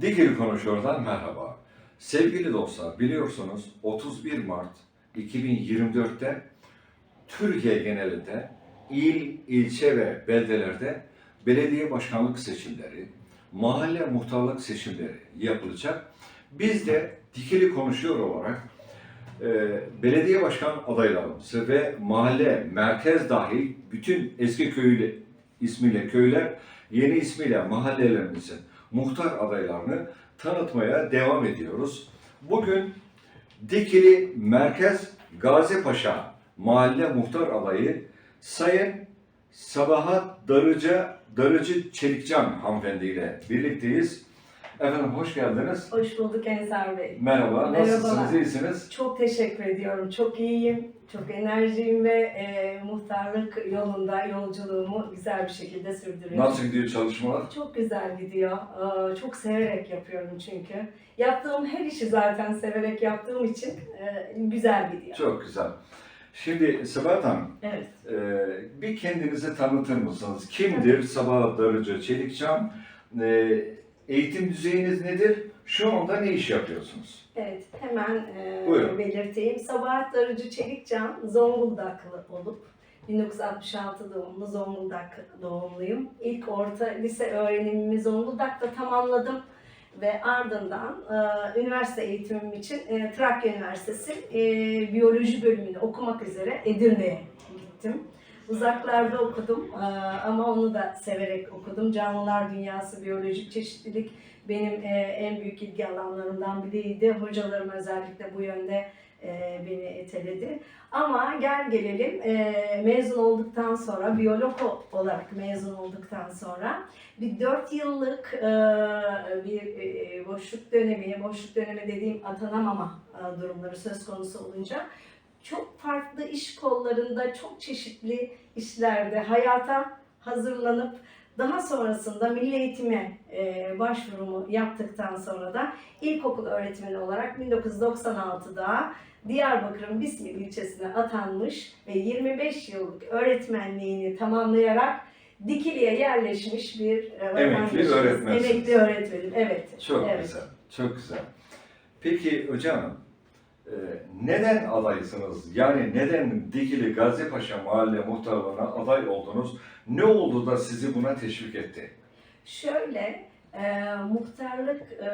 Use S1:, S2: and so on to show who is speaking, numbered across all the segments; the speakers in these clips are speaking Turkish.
S1: Dikili Konuşuyor'dan merhaba. Sevgili dostlar biliyorsunuz 31 Mart 2024'te Türkiye genelinde il, ilçe ve beldelerde belediye başkanlık seçimleri, mahalle muhtarlık seçimleri yapılacak. Biz de Dikili Konuşuyor olarak e, belediye başkan adaylarımızı ve mahalle, merkez dahil bütün eski köylü ismiyle köyler, yeni ismiyle mahallelerimizin muhtar adaylarını tanıtmaya devam ediyoruz. Bugün Dikili Merkez Gazipaşa Mahalle Muhtar adayı Sayın Sabahat Darıca Darıcı Çelikcan hanımefendi ile birlikteyiz. Efendim hoş geldiniz.
S2: Hoş bulduk Ensar Bey.
S1: Merhaba, nasılsınız,
S2: Merhabalar.
S1: iyisiniz?
S2: Çok teşekkür ediyorum. Çok iyiyim, çok enerjiyim ve e, muhtarlık yolunda yolculuğumu güzel bir şekilde sürdürüyorum.
S1: Nasıl gidiyor çalışmalar?
S2: Çok güzel gidiyor. Ee, Çok severek yapıyorum çünkü. Yaptığım her işi zaten severek yaptığım için e, güzel gidiyor.
S1: Çok güzel. Şimdi Sabahat Hanım,
S2: Evet.
S1: e, bir kendinizi tanıtır mısınız? Kimdir Sabahat Darıcı Çelikcan? E, eğitim düzeyiniz nedir? Şu anda ne iş yapıyorsunuz?
S2: Evet, hemen e,
S1: Buyurun.
S2: belirteyim. Sabahat Darıcı Çelikcan, Zonguldaklı olup 1966 doğumlu Zonguldak doğumluyum. İlk orta lise öğrenimimi Zonguldak'ta tamamladım ve ardından e, üniversite eğitimim için e, Trakya Üniversitesi e, biyoloji bölümünü okumak üzere Edirne'ye gittim. Uzaklarda okudum e, ama onu da severek okudum. Canlılar dünyası, biyolojik çeşitlilik benim e, en büyük ilgi alanlarımdan biriydi. Hocalarım özellikle bu yönde e, beni eteledi. Ama gel gelelim mezun olduktan sonra, biyolog olarak mezun olduktan sonra bir dört yıllık bir boşluk dönemi, boşluk dönemi dediğim atanamama durumları söz konusu olunca çok farklı iş kollarında, çok çeşitli işlerde hayata hazırlanıp daha sonrasında milli eğitime e, başvurumu yaptıktan sonra da ilkokul öğretmeni olarak 1996'da Diyarbakır'ın Bismil ilçesine atanmış ve 25 yıllık öğretmenliğini tamamlayarak Dikili'ye yerleşmiş bir e, vatandaşımız.
S1: öğretmensiniz.
S2: Emekli öğretmenim, evet.
S1: Çok
S2: evet.
S1: güzel, çok güzel. Peki hocam, neden adaysınız? Yani neden Dikili Gazipaşa Mahalle Muhtarlığı'na aday oldunuz? Ne oldu da sizi buna teşvik etti?
S2: Şöyle, e, muhtarlık e,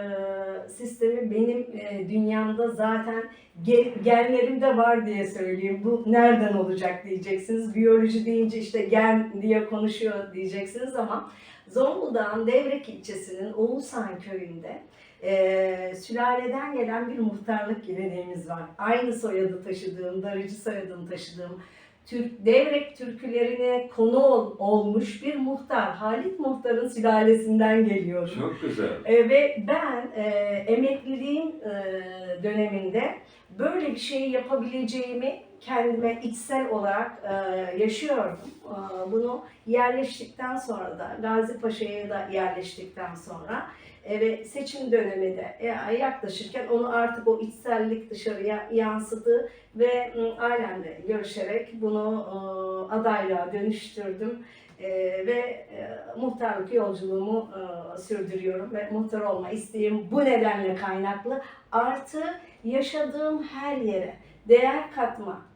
S2: sistemi benim e, dünyamda zaten ge- genlerimde var diye söyleyeyim. Bu nereden olacak diyeceksiniz. Biyoloji deyince işte gen diye konuşuyor diyeceksiniz ama Zonguldak'ın Devrek ilçesinin Oğuzhan köyünde e, sülaleden gelen bir muhtarlık geleneğimiz var. Aynı soyadı taşıdığım, darıcı soyadını taşıdığım Türk, Devrek türkülerine konu ol- olmuş bir muhtar. Halit Muhtar'ın sülalesinden geliyorum.
S1: Çok güzel.
S2: E, ve ben e, emekliliğim e, döneminde böyle bir şeyi yapabileceğimi kendime içsel olarak e, yaşıyordum. E, bunu yerleştikten sonra da Gazi Paşa'ya da yerleştikten sonra ve seçim dönemi de e, yaklaşırken onu artık o içsellik dışarıya yansıdı ve ailemle görüşerek bunu e, adaylığa dönüştürdüm. Ve e, muhtarlık yolculuğumu e, sürdürüyorum ve muhtar olma isteğim bu nedenle kaynaklı. Artı yaşadığım her yere değer katma e,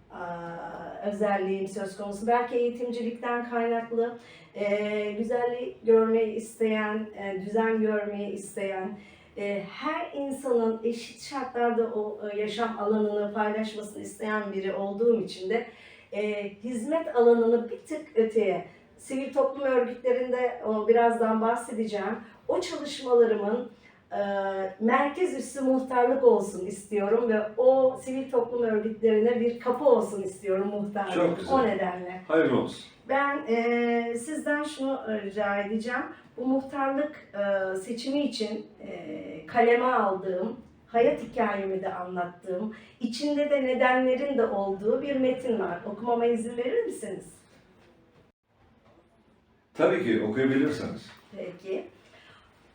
S2: özelliğim söz konusu. Belki eğitimcilikten kaynaklı, e, güzellik görmeyi isteyen, e, düzen görmeyi isteyen, e, her insanın eşit şartlarda o e, yaşam alanını paylaşmasını isteyen biri olduğum için de e, hizmet alanını bir tık öteye sivil toplum örgütlerinde o birazdan bahsedeceğim. O çalışmalarımın e, merkez üssü muhtarlık olsun istiyorum ve o sivil toplum örgütlerine bir kapı olsun istiyorum muhtarlık.
S1: Çok güzel.
S2: O nedenle.
S1: Hayırlı olsun.
S2: Ben e, sizden şunu rica edeceğim. Bu muhtarlık e, seçimi için e, kaleme aldığım, hayat hikayemi de anlattığım, içinde de nedenlerin de olduğu bir metin var. Okumama izin verir misiniz?
S1: Tabii ki okuyabilirsiniz.
S2: Peki.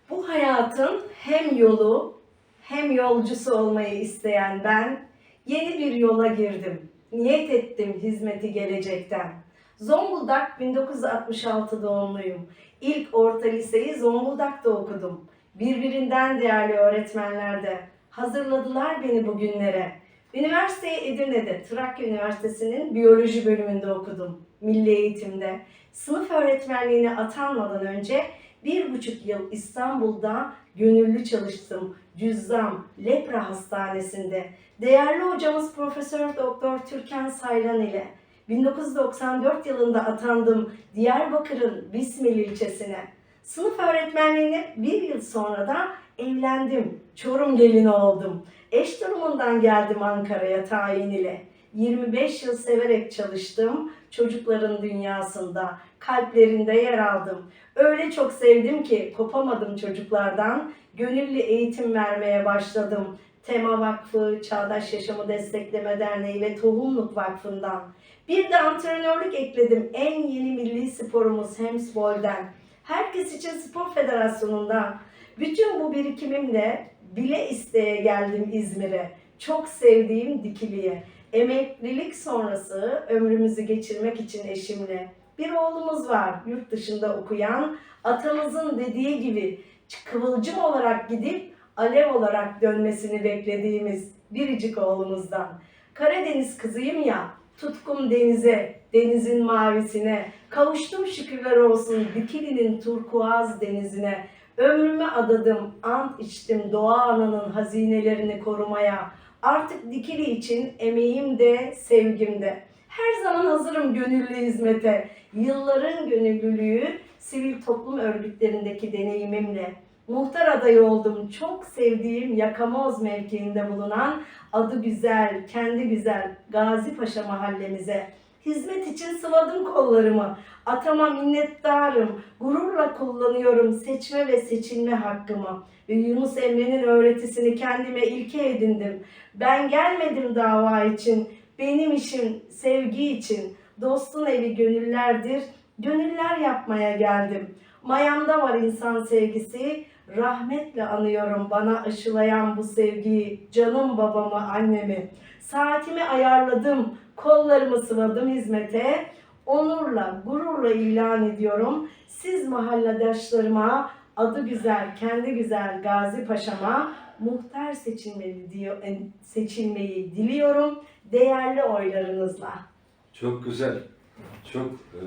S2: Bu hayatın hem yolu hem yolcusu olmayı isteyen ben yeni bir yola girdim. Niyet ettim hizmeti gelecekten. Zonguldak 1966 doğumluyum. İlk orta liseyi Zonguldak'ta okudum. birbirinden değerli öğretmenler de hazırladılar beni bugünlere. Üniversiteyi Edirne'de, Trakya Üniversitesi'nin biyoloji bölümünde okudum. Milli eğitimde. Sınıf öğretmenliğine atanmadan önce bir buçuk yıl İstanbul'da gönüllü çalıştım. Cüzzam, Lepra Hastanesi'nde. Değerli hocamız Profesör Doktor Türkan Saylan ile 1994 yılında atandım Diyarbakır'ın Bismil ilçesine. Sınıf öğretmenliğine bir yıl sonra da evlendim. Çorum gelini oldum. Eş durumundan geldim Ankara'ya tayin ile. 25 yıl severek çalıştım. Çocukların dünyasında, kalplerinde yer aldım. Öyle çok sevdim ki kopamadım çocuklardan. Gönüllü eğitim vermeye başladım. Tema Vakfı, Çağdaş Yaşamı Destekleme Derneği ve Tohumluk Vakfı'ndan. Bir de antrenörlük ekledim en yeni milli sporumuz Hemsbol'den. Herkes için Spor Federasyonu'ndan. Bütün bu birikimimle bile isteye geldim İzmir'e. Çok sevdiğim Dikili'ye. Emeklilik sonrası ömrümüzü geçirmek için eşimle. Bir oğlumuz var yurt dışında okuyan. Atamızın dediği gibi kıvılcım olarak gidip alev olarak dönmesini beklediğimiz biricik oğlumuzdan. Karadeniz kızıyım ya, tutkum denize, denizin mavisine, kavuştum şükürler olsun Dikili'nin turkuaz denizine. Ömrümü adadım, ant içtim doğa ananın hazinelerini korumaya. Artık Dikili için emeğim de, sevgim de. Her zaman hazırım gönüllü hizmete. Yılların gönüllülüğü, sivil toplum örgütlerindeki deneyimimle. Muhtar adayı oldum. Çok sevdiğim Yakamoz mevkiinde bulunan adı güzel, kendi güzel Gazi Paşa mahallemize. Hizmet için sıvadım kollarımı. Atama minnettarım. Gururla kullanıyorum seçme ve seçilme hakkımı. Ve Yunus Emre'nin öğretisini kendime ilke edindim. Ben gelmedim dava için. Benim işim sevgi için. Dostun evi gönüllerdir. Gönüller yapmaya geldim. Mayamda var insan sevgisi. Rahmetle anıyorum bana aşılayan bu sevgiyi. Canım babamı, annemi. Saatimi ayarladım. Kollarımı sıvadım hizmete. Onurla, gururla ilan ediyorum. Siz mahalledaşlarıma, adı güzel, kendi güzel Gazi Paşa'ma muhtar seçilmeli diyor, seçilmeyi diliyorum değerli oylarınızla.
S1: Çok güzel, çok e,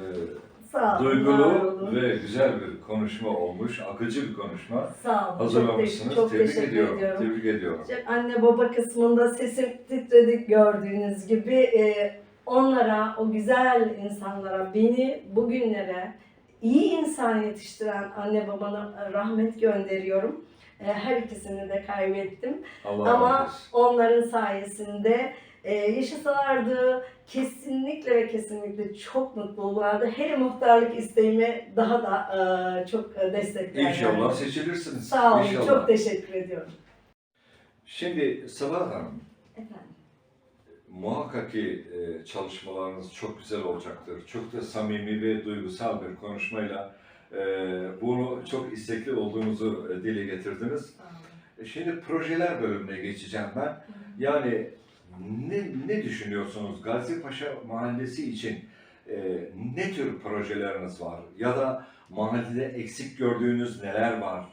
S2: Sağ olun. var
S1: duygulu
S2: olun.
S1: ve güzel bir konuşma olmuş, akıcı bir konuşma.
S2: Sağ olun.
S1: Hazırlamışsınız.
S2: Çok, te- çok
S1: Tebrik
S2: teşekkür
S1: ediyorum.
S2: ediyorum.
S1: Tebrik ediyorum.
S2: İşte Anne baba kısmında sesim titredi gördüğünüz gibi. Ee, onlara, o güzel insanlara, beni bugünlere iyi insan yetiştiren anne babana rahmet gönderiyorum. Ee, her ikisini de kaybettim.
S1: Allah
S2: Ama
S1: razı olsun.
S2: onların sayesinde e, yaşasalardı kesinlikle ve kesinlikle çok mutlu olurlardı. Hele muhtarlık isteğime daha da e, çok e, desteklerlerdi.
S1: İnşallah seçilirsiniz.
S2: Sağ olun.
S1: İnşallah.
S2: Çok teşekkür ediyorum.
S1: Şimdi Sabah Hanım,
S2: Efendim.
S1: muhakkak ki e, çalışmalarınız çok güzel olacaktır. Çok da samimi ve duygusal bir konuşmayla e, bunu çok istekli olduğunuzu e, dile getirdiniz. E, Şimdi projeler bölümüne geçeceğim ben. Yani ne, ne düşünüyorsunuz Gazi Paşa Mahallesi için e, ne tür projeleriniz var? Ya da mahallede eksik gördüğünüz neler var?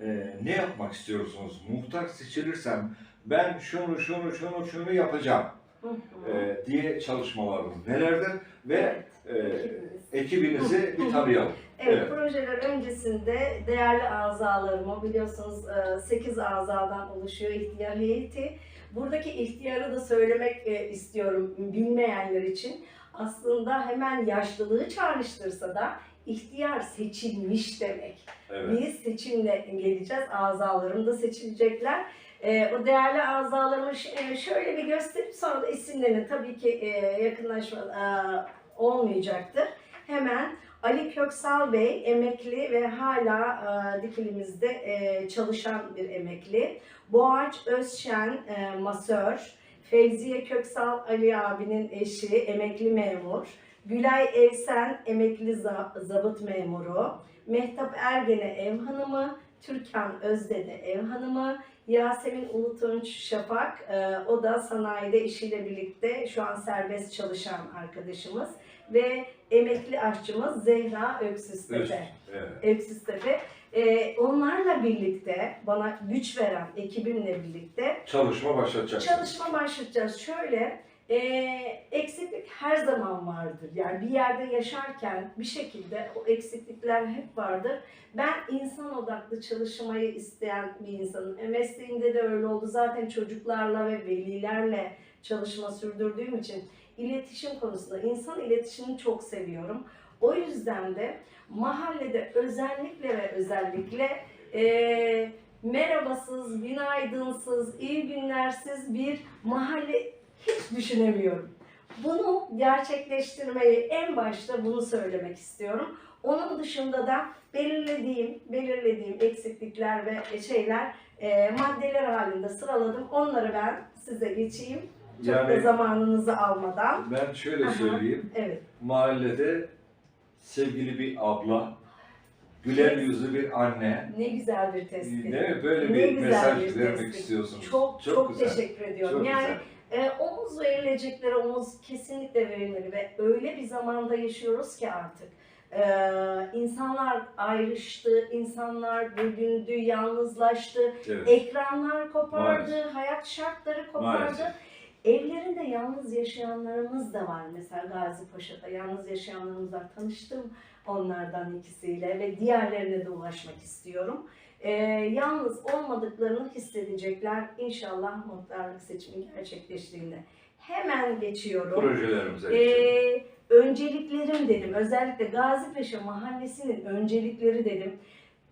S1: E, ne yapmak istiyorsunuz? Muhtar seçilirsem ben şunu şunu şunu şunu yapacağım e, diye çalışmalarınız nelerdir? Ve e, ekibinizi bir tanıyalım.
S2: Evet,
S1: Evet.
S2: projeler öncesinde değerli azalarımı biliyorsunuz 8 azadan oluşuyor ihtiyar heyeti. Buradaki ihtiyarı da söylemek e, istiyorum bilmeyenler için. Aslında hemen yaşlılığı çağrıştırsa da ihtiyar seçilmiş demek.
S1: Evet.
S2: Biz seçimle geleceğiz. Azalarım da seçilecekler. Ee, o değerli azalarımı e, şöyle bir gösterip sonra da isimlerini tabii ki e, yakınlaşma e, olmayacaktır. Hemen Ali Köksal Bey emekli ve hala e, Dikilimizde e, çalışan bir emekli. Boğaç Özşen e, masör. Fevziye Köksal Ali abinin eşi emekli memur. Gülay Evsen emekli za- zabıt memuru. Mehtap Ergen'e ev hanımı, Türkan Özdene ev hanımı, Yasemin Ulutunç Şafak, e, o da sanayide işiyle birlikte şu an serbest çalışan arkadaşımız ve emekli aşçımız Zehra
S1: Öz-
S2: Öksüztepe.
S1: Evet.
S2: Öksüztepe. e, onlarla birlikte, bana güç veren ekibimle birlikte
S1: Çalışma başlatacaksınız.
S2: Çalışma başlayacağız. Şöyle, e, eksiklik her zaman vardır. Yani bir yerde yaşarken bir şekilde o eksiklikler hep vardır. Ben insan odaklı çalışmayı isteyen bir insanım. E, mesleğimde de öyle oldu. Zaten çocuklarla ve velilerle çalışma sürdürdüğüm için iletişim konusunda insan iletişimini çok seviyorum. O yüzden de mahallede özellikle ve özellikle e, merhabasız, günaydınsız, iyi günlersiz bir mahalle hiç düşünemiyorum. Bunu gerçekleştirmeyi en başta bunu söylemek istiyorum. Onun dışında da belirlediğim, belirlediğim eksiklikler ve şeyler e, maddeler halinde sıraladım. Onları ben size geçeyim. Çok da
S1: Yani
S2: zamanınızı almadan.
S1: ben şöyle
S2: Aha.
S1: söyleyeyim.
S2: Evet.
S1: Mahallede sevgili bir abla, güler yüzlü bir anne,
S2: Ne güzel bir tespit.
S1: değil mi? Böyle
S2: Ne
S1: bir
S2: güzel
S1: mesaj
S2: bir
S1: vermek
S2: tespit.
S1: istiyorsunuz.
S2: Çok çok,
S1: güzel.
S2: teşekkür ediyorum.
S1: Çok
S2: yani
S1: güzel.
S2: E, omuz verilecekleri omuz kesinlikle verilmeli ve öyle bir zamanda yaşıyoruz ki artık. E, insanlar ayrıştı, insanlar bölündü, yalnızlaştı,
S1: Evet.
S2: ekranlar kopardı, hayat şartları kopardı.
S1: Maalesef.
S2: Evlerinde yalnız yaşayanlarımız da var. Mesela Gazi Paşa'da yalnız yaşayanlarımız var. Tanıştım onlardan ikisiyle ve diğerlerine de ulaşmak istiyorum. Ee, yalnız olmadıklarını hissedecekler inşallah muhtarlık seçimi gerçekleştiğinde. Hemen geçiyorum.
S1: Projelerimize.
S2: Ee, önceliklerim dedim. Özellikle Gazipaşa Mahallesi'nin öncelikleri dedim.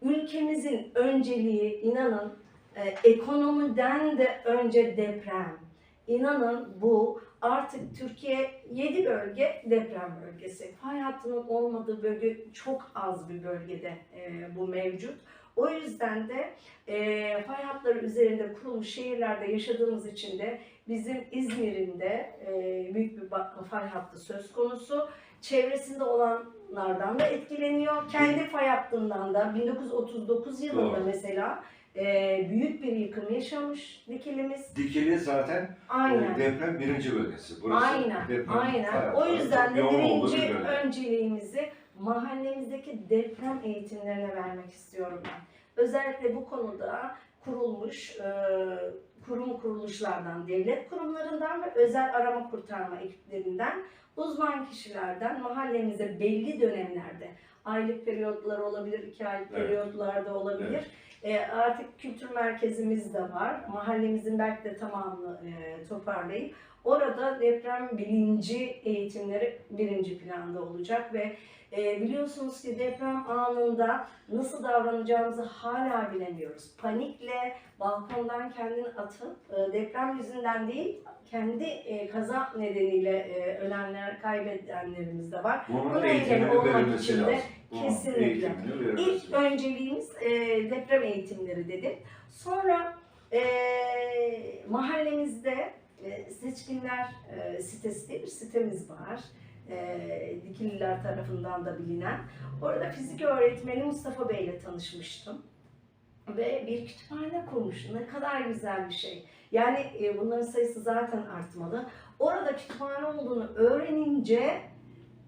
S2: Ülkemizin önceliği inanın e, ekonomiden de önce deprem. İnanın bu artık Türkiye 7 bölge deprem bölgesi. Fay hattının olmadığı bölge çok az bir bölgede e, bu mevcut. O yüzden de e, fay hatları üzerinde kurulmuş şehirlerde yaşadığımız için de bizim İzmir'in de e, büyük bir fay hattı söz konusu. Çevresinde olanlardan da etkileniyor. Kendi fay hattından da 1939 yılında
S1: Doğru.
S2: mesela e, büyük bir yıkım yaşamış dikilimiz.
S1: Dikili zaten
S2: Aynen.
S1: e, deprem birinci bölgesi. Burası
S2: Aynen,
S1: deprem
S2: aynen. O yüzden de
S1: yoğun olduğu bir
S2: birinci
S1: bölge.
S2: önceliğimizi mahallemizdeki deprem eğitimlerine vermek istiyorum ben. Özellikle bu konuda kurulmuş e, kurum kuruluşlardan, devlet kurumlarından ve özel arama kurtarma ekiplerinden uzman kişilerden mahallemize belli dönemlerde aylık periyotlar olabilir, iki aylık
S1: Evet.
S2: periyotlarda olabilir.
S1: Evet.
S2: E, artık kültür merkezimiz de var. Mahallemizin belki de tamamını e, toparlayıp orada deprem bilinci eğitimleri birinci planda olacak ve e, biliyorsunuz ki deprem anında nasıl davranacağımızı hala bilemiyoruz. Panikle balkondan kendini atıp e, deprem yüzünden değil kendi e, kaza nedeniyle e, ölenler, kaybedenlerimiz de var.
S1: Bunun
S2: Buna engel olmak için de kesinlikle. İlk önceliğimiz e, deprem eğitimleri dedim. Sonra e, mahallemizde e, seçkinler e, sitesi diye bir sitemiz var. E, Dikililer tarafından da bilinen. Orada fizik öğretmeni Mustafa Bey ile tanışmıştım. Ve bir kütüphane kurmuş. Ne kadar güzel bir şey. Yani e, bunların sayısı zaten artmalı. Orada kütüphane olduğunu öğrenince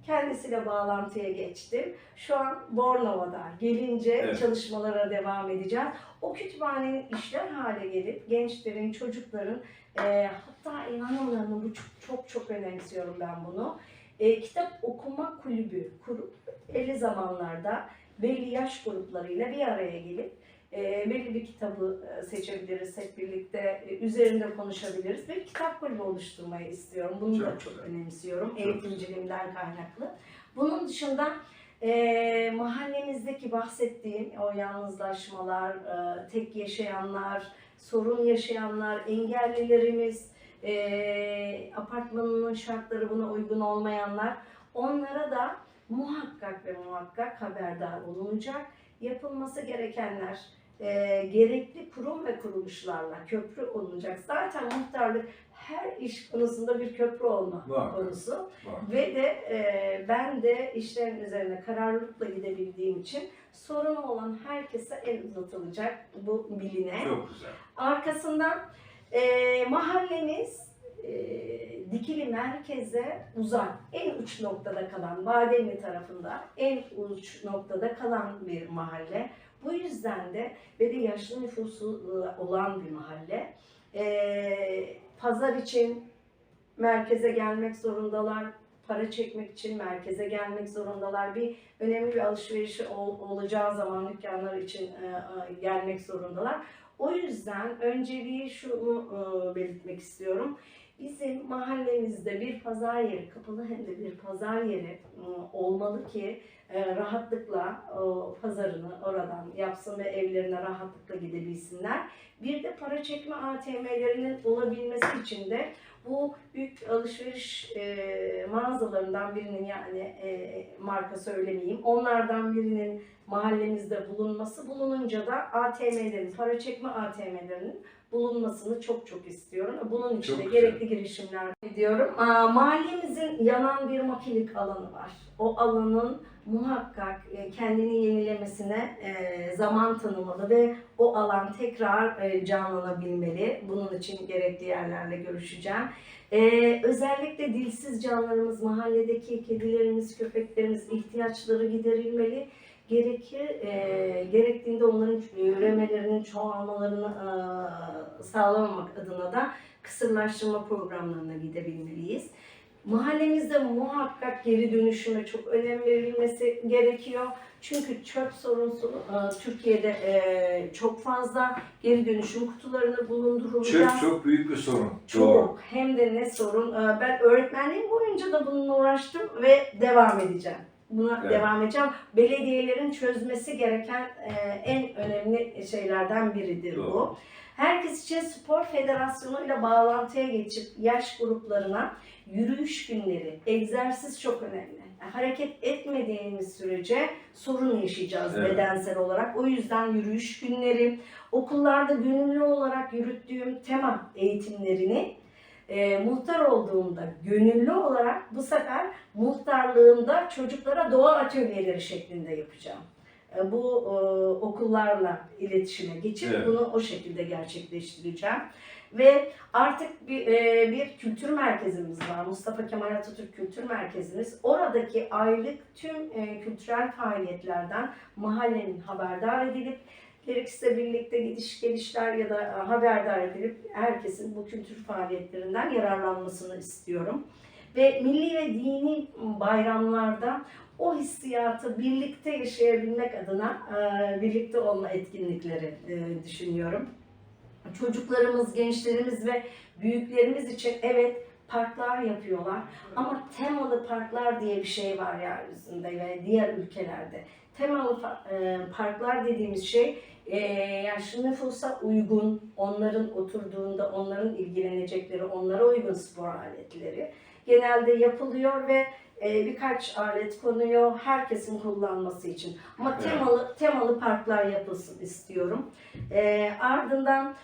S2: kendisiyle bağlantıya geçtim. Şu an Bornova'da. Gelince
S1: Evet.
S2: çalışmalara devam edeceğiz. O kütüphanenin işler hale gelip gençlerin, çocukların e, hatta hanım bu çok, çok çok önemsiyorum ben bunu. E, kitap okuma kulübü kurup belli zamanlarda belli yaş gruplarıyla bir araya gelip e, belli bir kitabı e, seçebiliriz hep birlikte e, üzerinde konuşabiliriz. Bir kitap kulübü oluşturmayı istiyorum. Bunu da
S1: Çok
S2: çok
S1: güzel.
S2: önemsiyorum.
S1: Çok
S2: Eğitimciliğimden kaynaklı. Bunun dışında e, mahallemizdeki bahsettiğim o yalnızlaşmalar, e, tek yaşayanlar, sorun yaşayanlar, engellilerimiz, e, apartmanının şartları buna uygun olmayanlar, onlara da muhakkak ve muhakkak haberdar olunacak. Yapılması gerekenler e, gerekli kurum ve kuruluşlarla köprü olunacak. Zaten muhtarlık her iş konusunda bir köprü olma
S1: Var.
S2: konusu.
S1: Var.
S2: Ve de e, ben de işlerin üzerine kararlılıkla gidebildiğim için sorunu olan herkese el uzatılacak bu biline.
S1: Çok güzel.
S2: Arkasından e, mahallemiz e, Dikili merkeze uzak, en uç noktada kalan, Bademli tarafında en uç noktada kalan bir mahalle. Bu yüzden de ve de yaşlı nüfusu e, olan bir mahalle. E, pazar için merkeze gelmek zorundalar. Para çekmek için merkeze gelmek zorundalar. Bir önemli bir alışverişi ol- olacağı zaman dükkanlar için e, e, gelmek zorundalar. O yüzden önceliği şunu e, belirtmek istiyorum. Bizim mahallemizde bir pazar yeri, kapalı hem de bir pazar yeri e, olmalı ki e, rahatlıkla o pazarını oradan yapsın ve evlerine rahatlıkla gidebilsinler. Bir de para çekme ATM'lerinin olabilmesi için de bu büyük alışveriş e, mağazalarından birinin yani e, marka söylemeyeyim onlardan birinin mahallemizde bulunması bulununca da ATM'lerin, para çekme ATM'lerinin bulunmasını çok çok istiyorum. Bunun için
S1: Çok
S2: de
S1: güzel.
S2: gerekli girişimler ediyorum. Aa, mahallemizin yanan bir makilik alanı var. O alanın muhakkak e, kendini yenilemesine e, zaman tanımalı ve o alan tekrar e, canlanabilmeli. Bunun için gerekli yerlerle görüşeceğim. Özellikle dilsiz canlılarımız, mahalledeki kedilerimiz, köpeklerimiz ihtiyaçları giderilmeli. Gerekir, e, gerektiğinde onların üremelerinin çoğalmalarını e, sağlamamak adına da kısırlaştırma programlarına gidebilmeliyiz. Mahallemizde muhakkak geri dönüşüme çok önem verilmesi gerekiyor. Çünkü çöp sorunsu e, Türkiye'de e, çok fazla geri dönüşüm kutularını bulundurulacak.
S1: Çöp çok büyük bir sorun.
S2: Çok.
S1: Doğru.
S2: Hem de ne sorun. Ee, Ben öğretmenliğim boyunca da bununla uğraştım ve devam edeceğim. Buna
S1: Evet.
S2: devam edeceğim. Belediyelerin çözmesi gereken e, en önemli şeylerden biridir
S1: Doğru.
S2: bu. Herkes için spor federasyonu ile bağlantıya geçip yaş gruplarına yürüyüş günleri, egzersiz çok önemli. Hareket etmediğimiz sürece sorun yaşayacağız
S1: Evet.
S2: bedensel olarak. O yüzden yürüyüş günleri, okullarda gönüllü olarak yürüttüğüm tema eğitimlerini e, muhtar olduğumda gönüllü olarak bu sefer muhtarlığımda çocuklara doğa atölyeleri şeklinde yapacağım. E, bu e, okullarla iletişime geçip
S1: Evet.
S2: bunu o şekilde gerçekleştireceğim. Ve artık bir, e, bir kültür merkezimiz var. Mustafa Kemal Atatürk Kültür Merkezimiz. Oradaki aylık tüm e, kültürel faaliyetlerden mahallenin haberdar edilip gerekirse birlikte gidiş gelişler ya da e, haberdar edilip herkesin bu kültür faaliyetlerinden yararlanmasını istiyorum. Ve milli ve dini bayramlarda o hissiyatı birlikte yaşayabilmek adına e, birlikte olma etkinlikleri e, düşünüyorum. Çocuklarımız, gençlerimiz ve büyüklerimiz için evet parklar yapıyorlar ama temalı parklar diye bir şey var yeryüzünde ve diğer ülkelerde. Temalı parklar dediğimiz şey e, yaşlı nüfusa uygun, onların oturduğunda onların ilgilenecekleri, onlara uygun spor aletleri genelde yapılıyor ve e, birkaç alet konuyor herkesin kullanması için. Ama
S1: Evet.
S2: temalı temalı parklar yapılsın istiyorum. E, ardından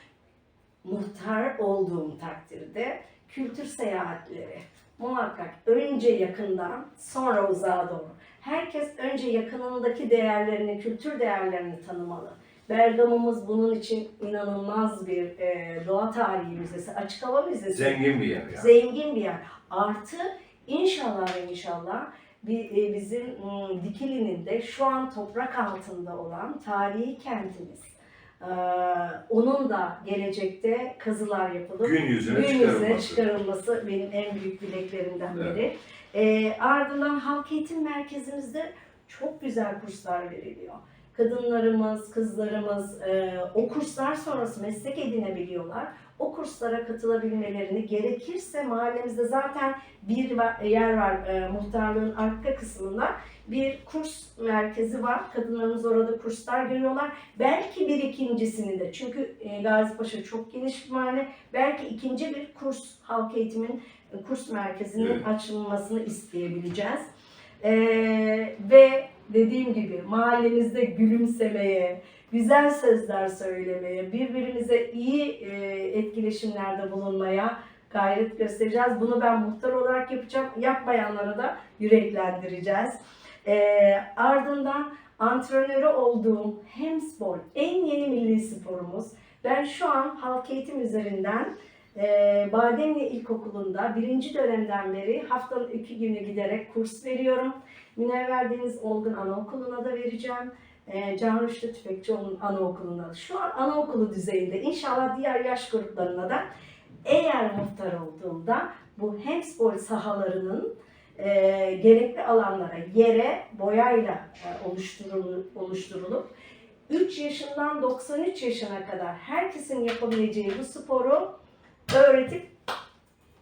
S2: muhtar olduğum takdirde kültür seyahatleri muhakkak önce yakından sonra uzağa doğru. Herkes önce yakınındaki değerlerini, kültür değerlerini tanımalı. Bergama'mız bunun için inanılmaz bir e, doğa tarihi müzesi, açık hava müzesi.
S1: Zengin bir yer yani.
S2: Zengin bir yer. Artı inşallah ve inşallah e, bizim mm, Dikili'nin de şu an toprak altında olan tarihi kentimiz. Ee, Onun da gelecekte kazılar yapılıp
S1: Gün yüzüne
S2: gün yüzüne
S1: çıkarılması.
S2: çıkarılması benim en büyük dileklerimden
S1: Evet.
S2: biri. Ee, ardından halk eğitim merkezimizde çok güzel kurslar veriliyor. Kadınlarımız, kızlarımız e, o kurslar sonrası meslek edinebiliyorlar. O kurslara katılabilmelerini gerekirse mahallemizde zaten bir yer var e, muhtarlığın arka kısmında bir kurs merkezi var. Kadınlarımız orada kurslar görüyorlar. Belki bir ikincisini de çünkü e, Gazi Paşa çok geniş bir mahalle. Belki ikinci bir kurs halk eğitimin kurs merkezinin açılmasını isteyebileceğiz. E, ve dediğim gibi mahallemizde gülümsemeye, güzel sözler söylemeye, birbirimize iyi e, etkileşimlerde bulunmaya gayret göstereceğiz. Bunu ben muhtar olarak yapacağım. Yapmayanlara da yüreklendireceğiz. E, ardından antrenörü olduğum handball en yeni milli sporumuz. Ben şu an halk eğitim üzerinden e, Bademli İlkokulu'nda birinci dönemden beri haftanın iki günü giderek kurs veriyorum. Münevver Deniz Olgun Anaokulu'na da vereceğim. e, Can Rüştü Tüfekçioğlu'nun anaokulunda. Şu an anaokulu düzeyinde. İnşallah diğer yaş gruplarına da eğer muhtar olduğumda bu handball sahalarının e, gerekli alanlara, yere boyayla e, oluşturulup, oluşturulup 3 yaşından 93 yaşına kadar herkesin yapabileceği bu sporu öğretip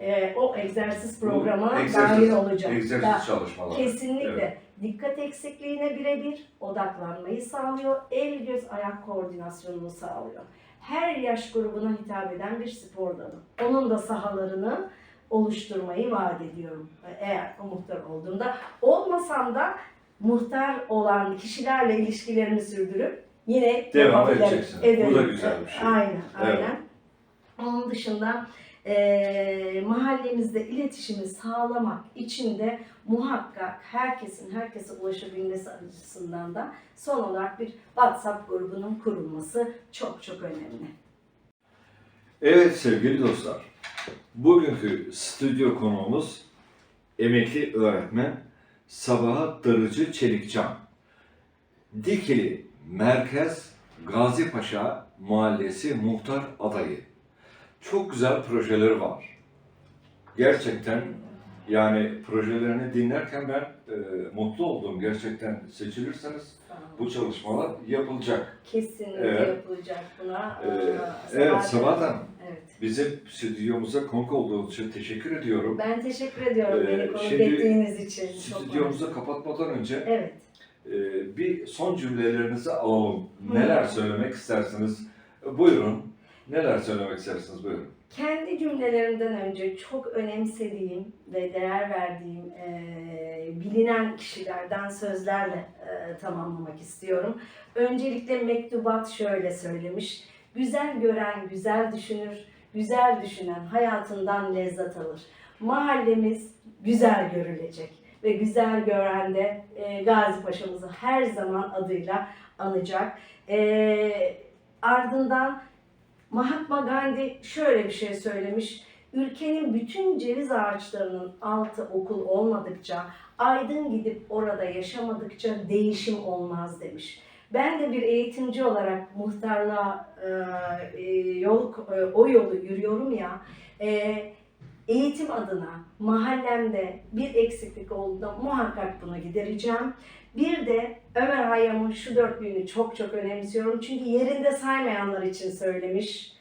S2: e, o egzersiz
S1: Bu egzersiz-
S2: dahil olacak.
S1: Egzersiz
S2: Ya,
S1: çalışmaları.
S2: Kesinlikle.
S1: Evet.
S2: Dikkat eksikliğine birebir odaklanmayı sağlıyor. El göz ayak koordinasyonunu sağlıyor. Her yaş grubuna hitap eden bir spor dalı. Onun da sahalarını oluşturmayı vaat ediyorum. Eğer o muhtar olduğumda. Olmasam da muhtar olan kişilerle ilişkilerimi sürdürüp yine
S1: Devam edeceksin. Bu
S2: Ederim.
S1: da güzel bir şey.
S2: Aynen,
S1: Evet.
S2: aynen. Onun dışında eee mahallemizde iletişimi sağlamak için de muhakkak herkesin herkese ulaşabilmesi açısından da son olarak bir WhatsApp grubunun kurulması çok çok önemli.
S1: Evet sevgili dostlar, bugünkü stüdyo konuğumuz emekli öğretmen Sabahat Darıcı Çelikcan. Dikili Merkez Gazi Paşa Mahallesi muhtar adayı. Çok güzel projeleri var. Gerçekten yani projelerini dinlerken ben e, mutlu oldum. Gerçekten seçilirseniz bu çalışmalar yapılacak.
S2: Kesinlikle
S1: Evet.
S2: yapılacak buna.
S1: Ee, evet Sabahat Hanım.
S2: Evet.
S1: Bizim stüdyomuza konuk olduğunuz için teşekkür ediyorum.
S2: Ben teşekkür ediyorum
S1: Ee,
S2: beni konuk
S1: şimdi
S2: ettiğiniz için.
S1: Stüdyomuzu kapatmadan önce
S2: Evet.
S1: e, bir son cümlelerinizi alalım.
S2: Hı.
S1: Neler söylemek istersiniz? Buyurun. Neler söylemek istersiniz? Buyurun.
S2: Kendi cümlelerimden önce çok önemsediğim ve değer verdiğim eee, bilinen kişilerden sözlerle eee, tamamlamak istiyorum. Öncelikle mektubat şöyle söylemiş. Güzel gören güzel düşünür, güzel düşünen hayatından lezzet alır. Mahallemiz güzel görülecek ve güzel gören de eee, Gazi Paşa'mızı her zaman adıyla anacak. Eee, ardından Mahatma Gandhi şöyle bir şey söylemiş. Ülkenin bütün ceviz ağaçlarının altı okul olmadıkça, aydın gidip orada yaşamadıkça değişim olmaz demiş. Ben de bir eğitimci olarak muhtarlığa e, e, yol, e, o yolu yürüyorum ya, e, eğitim adına mahallemde bir eksiklik olduğunda muhakkak bunu gidereceğim. Bir de Ömer Hayyam'ın şu dörtlüğünü çok çok önemsiyorum. Çünkü yerinde saymayanlar için söylemiş.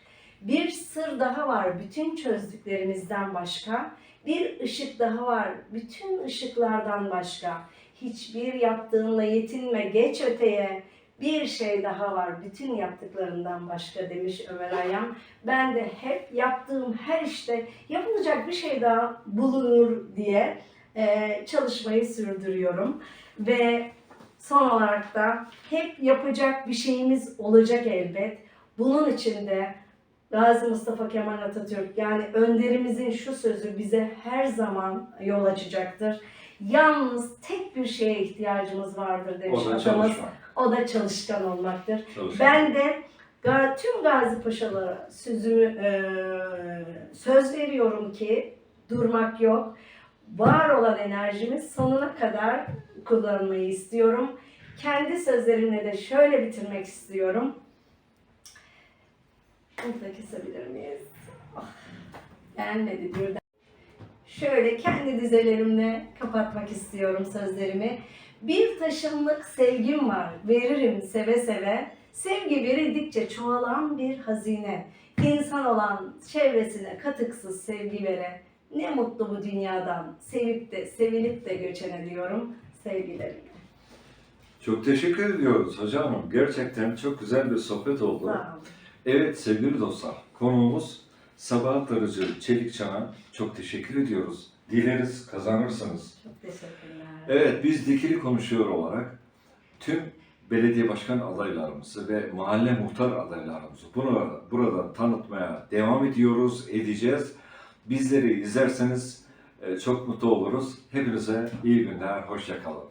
S2: Bir sır daha var bütün çözdüklerimizden başka. Bir ışık daha var bütün ışıklardan başka. Hiçbir yaptığınla yetinme geç öteye. Bir şey daha var bütün yaptıklarından başka demiş Ömer Hayyam. Ben de hep yaptığım her işte yapılacak bir şey daha bulunur diye eee, çalışmayı sürdürüyorum. Ve son olarak da hep yapacak bir şeyimiz olacak elbet. Bunun için de Gazi Mustafa Kemal Atatürk yani önderimizin şu sözü bize her zaman yol açacaktır. Yalnız tek bir şeye ihtiyacımız vardır demiş
S1: O da
S2: atamız.
S1: çalışmak.
S2: O da çalışkan olmaktır.
S1: çalışmak.
S2: Ben de tüm Gazi Paşalara sözümü eee, söz veriyorum ki durmak yok. Var olan enerjimi sonuna kadar kullanmayı istiyorum. Kendi sözlerimle de şöyle bitirmek istiyorum. Bunu da kesebilir miyiz? Ah, Gelmedi birden. Şöyle kendi dizelerimle kapatmak istiyorum sözlerimi. Bir taşımlık sevgim var, veririm seve seve. Sevgi verildikçe çoğalan bir hazine. İnsan olan çevresine katıksız sevgi vere. Ne mutlu bu dünyadan, sevip de sevilip de göçene diyorum sevgilerimle.
S1: Çok teşekkür ediyoruz Hanım. Gerçekten çok güzel bir sohbet oldu.
S2: Sağ olun.
S1: Evet sevgili dostlar, konuğumuz Sabahat Darıcı Çelikçan'a çok teşekkür ediyoruz. Dileriz kazanırsınız.
S2: Çok teşekkürler.
S1: Evet, biz Dikili Konuşuyor olarak tüm belediye başkan adaylarımızı ve mahalle muhtar adaylarımızı burada, burada tanıtmaya devam ediyoruz, edeceğiz. Bizleri izlerseniz e, çok mutlu oluruz. Hepinize iyi günler, hoşça kalın.